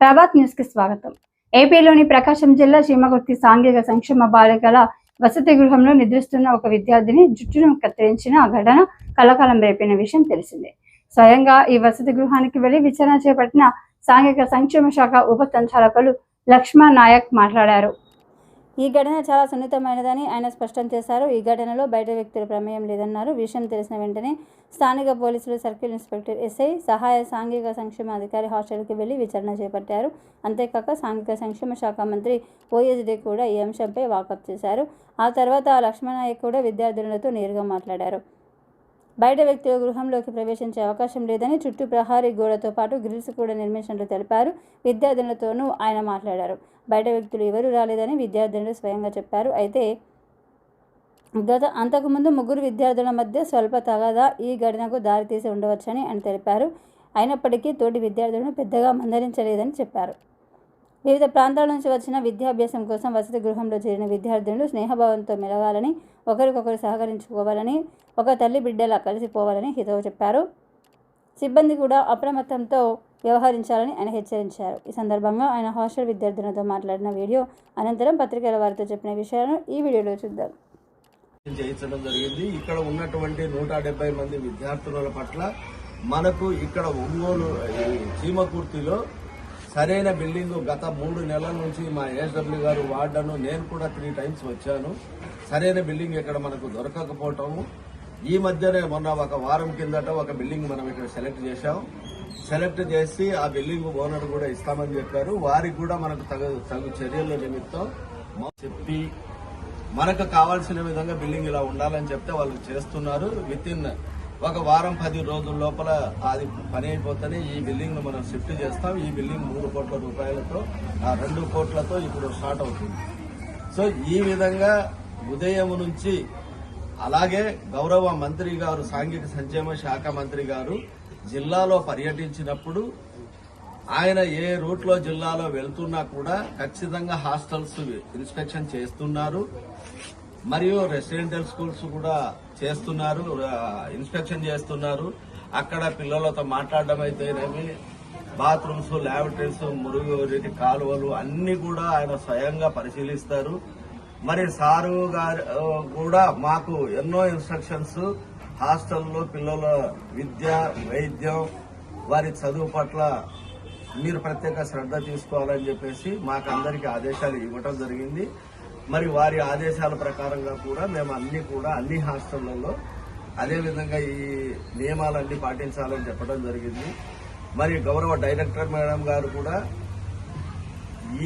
ప్రభాత్ న్యూస్కి స్వాగతం. ఏపీలోని ప్రకాశం జిల్లా చీమగుర్తి సాంఘిక సంక్షేమ బాలికల వసతి గృహంలో నిద్రిస్తున్న ఒక విద్యార్థిని జుట్టును కత్తిరించిన ఆ ఘటన కలకాలం రేపిన విషయం తెలిసిందే. స్వయంగా ఈ వసతి గృహానికి వెళ్ళి విచారణ చేపట్టిన సాంఘిక సంక్షేమ శాఖ ఉప సంచాలకులు లక్ష్మణ్ నాయక్ మాట్లాడారు. ఈ ఘటన చాలా సున్నితమైనదని ఆయన స్పష్టం చేశారు. ఈ ఘటనలో బయట వ్యక్తుల ప్రమేయం లేదన్నారు. విషయం తెలిసిన వెంటనే స్థానిక పోలీసులు సర్కిల్ ఇన్స్పెక్టర్ ఎస్ఐ సహాయ సాంఘిక సంక్షేమ అధికారి హాస్టల్కి వెళ్ళి విచారణ చేపట్టారు. అంతేకాక సాంఘిక సంక్షేమ శాఖ మంత్రి ఓఎస్డీ కూడా ఈ అంశంపై వాకప్ చేశారు. ఆ తర్వాత లక్ష్మణాయక్ కూడా విద్యార్థులతో నేరుగా మాట్లాడారు. బయట వ్యక్తుల గృహంలోకి ప్రవేశించే అవకాశం లేదని చుట్టూ ప్రహారీ గోడతో పాటు గ్రిల్స్ కూడా నిర్మించినట్లు తెలిపారు. విద్యార్థులతోనూ ఆయన మాట్లాడారు. బయట వ్యక్తులు ఎవరూ రాలేదని విద్యార్థులు స్వయంగా చెప్పారు. అయితే గత అంతకుముందు ముగ్గురు విద్యార్థుల మధ్య స్వల్ప తగాదా ఈ ఘటనకు దారితీసి ఉండవచ్చని ఆయన తెలిపారు. అయినప్పటికీ తోటి విద్యార్థులను పెద్దగా మందరించలేదని చెప్పారు. వివిధ ప్రాంతాల నుంచి వచ్చిన విద్యాభ్యాసం కోసం వసతి గృహంలో చేరిన విద్యార్థులు స్నేహభావంతో మెలగాలని ఒకరికొకరు సహకరించుకోవాలని ఒక తల్లి బిడ్డలా కలిసిపోవాలని హితవు చెప్పారు. సిబ్బంది కూడా అప్రమత్తంతో వ్యవహరించాలని ఆయన హెచ్చరించారు. ఈ సందర్భంగా ఆయన హాస్టల్ విద్యార్థులతో మాట్లాడిన వీడియో అనంతరం పత్రికల వారితో చెప్పిన విషయాలను ఈ వీడియోలో చూద్దాం. చేయించడం జరిగింది. ఇక్కడ ఉన్నటువంటి నూట డెబ్బై మంది విద్యార్థుల పట్ల మనకు ఇక్కడ ఒంగోలు చీమకుర్తిలో సరైన బిల్డింగ్ గత మూడు నెలల నుంచి మా ఎస్డబ్ల్యూ గారు వార్డను నేను కూడా త్రీ టైమ్స్ వచ్చాను. సరైన బిల్డింగ్ ఇక్కడ మనకు దొరకకపోవటము. ఈ మధ్యనే మొన్న ఒక వారం కిందట ఒక బిల్డింగ్ మనం ఇక్కడ సెలెక్ట్ చేశాం. సెలెక్ట్ చేసి ఆ బిల్డింగ్ ఓనర్ కూడా ఇస్తామని చెప్పారు. వారికి కూడా మనకు తగు తగు చర్యల నిమిత్తం చెప్పి మనకు కావాల్సిన విధంగా బిల్డింగ్ ఇలా ఉండాలని చెప్తే వాళ్ళు చేస్తున్నారు. విత్ ఇన్ ఒక వారం పది రోజుల లోపల అది పని అయిపోతేనే ఈ బిల్డింగ్ను మనం షిఫ్ట్ చేస్తాం. ఈ బిల్డింగ్ మూడు కోట్ల రూపాయలతో ఆ రెండు కోట్లతో ఇప్పుడు స్టార్ట్ అవుతుంది. సో ఈ విధంగా ఉదయం నుంచి అలాగే గౌరవ మంత్రి గారు సాంఘిక సంక్షేమ శాఖ మంత్రి గారు జిల్లాలో పర్యటించినప్పుడు ఆయన ఏ రూట్లో జిల్లాలో వెళ్తున్నా కూడా ఖచ్చితంగా హాస్టల్స్ ఇన్స్పెక్షన్ చేస్తున్నారు. మరియు రెసిడెంటల్ స్కూల్స్ కూడా చేస్తున్నారు ఇన్స్పెక్షన్ చేస్తున్నారు. అక్కడ పిల్లలతో మాట్లాడడం అయితేనేమి బాత్రూమ్స్ ల్యాబరేటరీస్ మురుగు కాలువలు అన్ని కూడా ఆయన స్వయంగా పరిశీలిస్తారు. మరి సారు గారు కూడా మాకు ఎన్నో ఇన్స్ట్రక్షన్స్ హాస్టల్లో పిల్లల విద్య వైద్యం వారి చదువు పట్ల మీరు ప్రత్యేక శ్రద్ధ తీసుకోవాలని చెప్పేసి మాకు అందరికీ ఆదేశాలు ఇవ్వటం జరిగింది. మరి వారి ఆదేశాల ప్రకారంగా కూడా మేము అన్ని కూడా అన్ని హాస్టళ్ళలో అదేవిధంగా ఈ నియమాలన్నీ పాటించాలని చెప్పడం జరిగింది. మరి గౌరవ డైరెక్టర్ మేడం గారు కూడా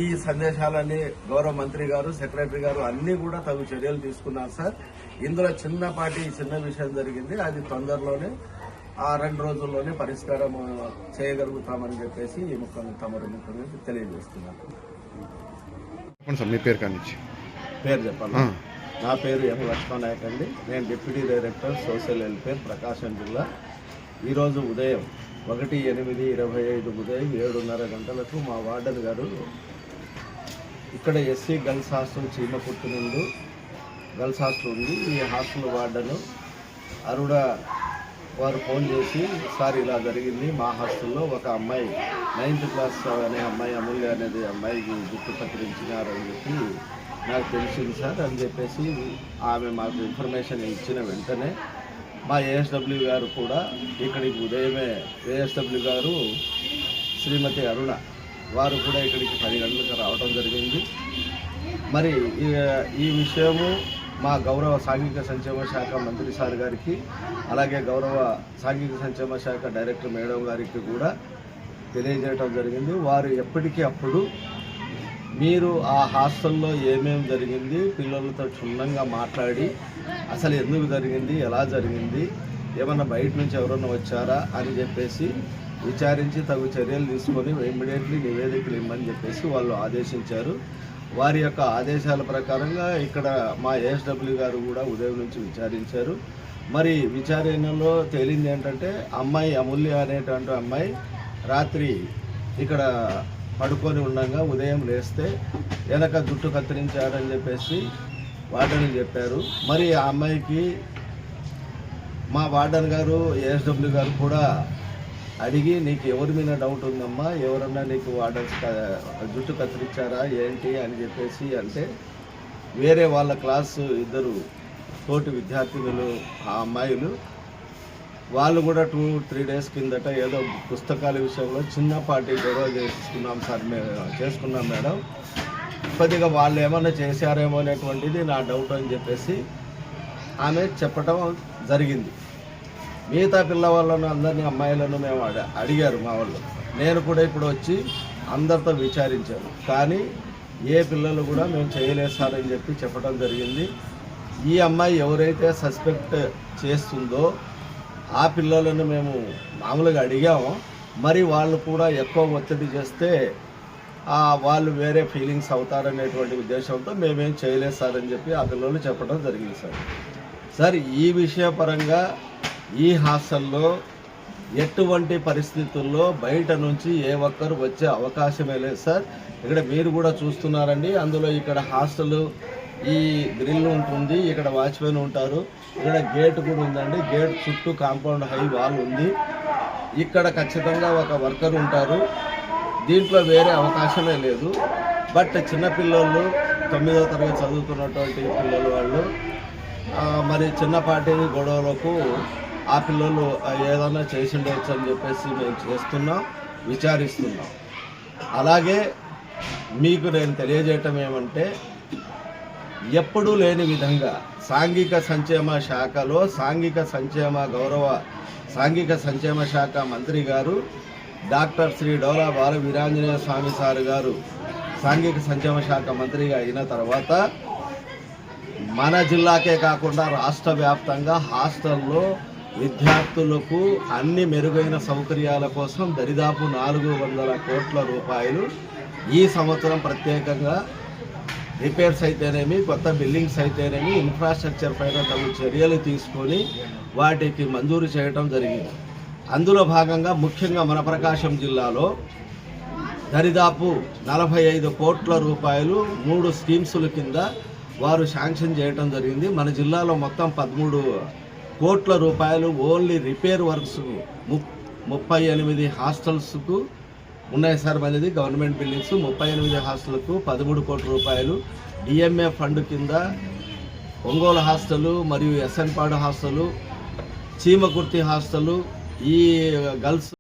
ఈ సందేశాలన్నీ గౌరవ మంత్రి గారు సెక్రటరీ గారు అన్నీ కూడా తగు చర్యలు తీసుకున్నారు సార్. ఇందులో చిన్నపాటి చిన్న విషయం జరిగింది. అది తొందరలోనే ఆ రెండు రోజుల్లోనే పరిష్కారం చేయగలుగుతామని చెప్పేసి ఈ ముఖ్యం తమరు ముఖ్యంగా తెలియజేస్తున్నారు. సార్ మీ పేరు కానిచ్చి. పేరు చెప్పాలి? నా పేరు ఎం లక్ష్మణ నాయక్ అండి. నేను deputy director social welfare Prakasam జిల్లా. ఈరోజు ఉదయం ఒకటి ఎనిమిది ఇరవై ఐదు ఉదయం ఏడున్నర గంటలకు మా వార్డెన్ గారు ఇక్కడ ఎస్సీ గర్ల్స్ హాస్టల్ చీమకుర్తి నుండి గర్ల్స్ హాస్టల్ ఉంది. ఈ హాస్టల్ వార్డెను అరుడ వారు ఫోన్ చేసి సార్ ఇలా జరిగింది. మా హాస్టల్లో ఒక అమ్మాయి నైన్త్ క్లాస్ అనే అమ్మాయి అమూల్య అనేది అమ్మాయికి జుట్టు కత్తిరించినారని చెప్పి నాకు తెలిసింది సార్ అని చెప్పేసి ఆమె మాకు ఇన్ఫర్మేషన్ ఇచ్చిన వెంటనే మా ఏఎస్డబ్ల్యూ గారు కూడా ఇక్కడికి ఉదయమే ఏఎస్డబ్ల్యూ గారు శ్రీమతి అరుణ వారు కూడా ఇక్కడికి పది గంటలకు రావడం జరిగింది. మరి ఈ- ఈ విషయము మా గౌరవ సాంఘిక సంక్షేమ శాఖ మంత్రి సార్ గారికి అలాగే గౌరవ సాంఘిక సంక్షేమ శాఖ డైరెక్టర్ మేడం గారికి కూడా తెలియజేయడం జరిగింది. వారు ఎప్పటికీ అప్పుడు మీరు ఆ హాస్టల్లో ఏమేమి జరిగింది? పిల్లలతో క్షుణ్ణంగా మాట్లాడి అసలు ఎందుకు జరిగింది? ఎలా జరిగింది? ఏమన్నా బయట నుంచి ఎవరన్నా వచ్చారా? అని చెప్పేసి విచారించి తగు చర్యలు తీసుకొని ఇమ్మీడియట్లీ నివేదికలు ఇమ్మని చెప్పేసి వాళ్ళు ఆదేశించారు. వారి యొక్క ఆదేశాల ప్రకారంగా ఇక్కడ మా ఏఎస్డబ్ల్యూ గారు కూడా ఉదయం నుంచి విచారించారు. మరి విచారణలో తేలింది ఏంటంటే అమ్మాయి అమూల్య అనేటువంటి అమ్మాయి రాత్రి ఇక్కడ పడుకొని ఉండగా ఉదయం లేస్తే వెనక జుట్టు కత్తిరించారని చెప్పేసి వార్డెన్ చెప్పారు. మరి ఆ అమ్మాయికి మా వార్డెన్ గారు ఏఎస్డబ్ల్యూ గారు కూడా అడిగి నీకు ఎవరి మీద డౌట్ ఉందమ్మా? ఎవరన్నా నీకు వార్డర్స్ జుట్టు కత్తిరించారా? ఏంటి? అని చెప్పేసి అంటే వేరే వాళ్ళ క్లాసు ఇద్దరు తోటి విద్యార్థినులు ఆ అమ్మాయిలు వాళ్ళు కూడా టూ త్రీ డేస్ కిందట ఏదో పుస్తకాల విషయంలో చిన్నపాటి గొడవ చేసుకున్నాం సార్ మేము చేసుకున్నాం మేడం. కొద్దిగా వాళ్ళు ఏమైనా చేశారేమో అనేటువంటిది నా డౌట్ అని చెప్పేసి ఆమె చెప్పటం జరిగింది. మిగతా పిల్లవాళ్ళను అందరినీ అమ్మాయిలను మేము అడిగారు మా వాళ్ళు. నేను కూడా ఇప్పుడు వచ్చి అందరితో విచారించాను. కానీ ఏ పిల్లలు కూడా మేము చేయలేదు సార్ అని చెప్పి చెప్పడం జరిగింది. ఈ అమ్మాయి ఎవరైతే సస్పెక్ట్ చేస్తుందో ఆ పిల్లలను మేము మామూలుగా అడిగాము. మరి వాళ్ళు కూడా ఎక్కువ ఒత్తిడి చేస్తే ఆ, వాళ్ళు వేరే ఫీలింగ్స్ అవుతారనేటువంటి ఉద్దేశంతో మేమేం చేయలేదు సార్ అని చెప్పి ఆ పిల్లలు చెప్పడం జరిగింది సార్. సార్ ఈ విషయపరంగా ఈ హాస్టల్లో ఎటువంటి పరిస్థితుల్లో బయట నుంచి ఏ ఒక్కరు వచ్చే అవకాశమే లేదు సార్. ఇక్కడ మీరు కూడా చూస్తున్నారండి అందులో ఇక్కడ హాస్టల్ ఈ గ్రిల్ ఉంటుంది ఇక్కడ వాచ్మెన్ ఉంటారు. ఇక్కడ గేట్ కూడా ఉందండి. గేట్ చుట్టూ కాంపౌండ్ హై వాల్ ఉంది. ఇక్కడ ఖచ్చితంగా ఒక వర్కర్ ఉంటారు. దీంట్లో వేరే అవకాశమే లేదు. బట్ చిన్నపిల్లలు తొమ్మిదో తరగతి చదువుతున్నటువంటి పిల్లలు వాళ్ళు మరి చిన్నపాటి గొడవలకు ఆ పిల్లలు ఏదైనా చేసి ఉండవచ్చు అని చెప్పేసి మేము చేస్తున్నాం విచారిస్తున్నాం. అలాగే మీకు నేను తెలియజేయటం ఏమంటే ఎప్పుడూ లేని విధంగా సాంఘిక సంక్షేమ శాఖలో సాంఘిక సంక్షేమ గౌరవ సాంఘిక సంక్షేమ శాఖ మంత్రి గారు డాక్టర్ శ్రీ డోలా బాల వీరాంజనేయ స్వామి సార్ గారు సాంఘిక సంక్షేమ శాఖ మంత్రిగా అయిన తర్వాత మన జిల్లాకే కాకుండా రాష్ట్ర వ్యాప్తంగా హాస్టల్లో విద్యార్థులకు అన్ని మెరుగైన సౌకర్యాల కోసం దరిదాపు నాలుగు వందల కోట్ల రూపాయలు ఈ సంవత్సరం ప్రత్యేకంగా రిపేర్స్ అయితేనేమి కొత్త బిల్డింగ్స్ అయితేనేమి ఇన్ఫ్రాస్ట్రక్చర్ పైన తగు చర్యలు తీసుకొని వాటికి మంజూరు చేయడం జరిగింది. అందులో భాగంగా ముఖ్యంగా మన ప్రకాశం జిల్లాలో దరిదాపు నలభై ఐదు కోట్ల రూపాయలు మూడు స్కీమ్స్ల కింద వారు శాంక్షన్ చేయడం జరిగింది. మన జిల్లాలో మొత్తం పదమూడు కోట్ల రూపాయలు ఓన్లీ రిపేర్ వర్క్స్ ముప్పై ఎనిమిది హాస్టల్స్కు ఉన్నాయి సార్ మనది గవర్నమెంట్ బిల్డింగ్స్ ముప్పై ఎనిమిది హాస్టల్కు పదమూడు కోట్ల రూపాయలు. డిఎంఏ ఫండ్ కింద ఒంగోలు హాస్టలు మరియు SNPadu hostel hostel Chimakurthi hostel ఈ గర్ల్స్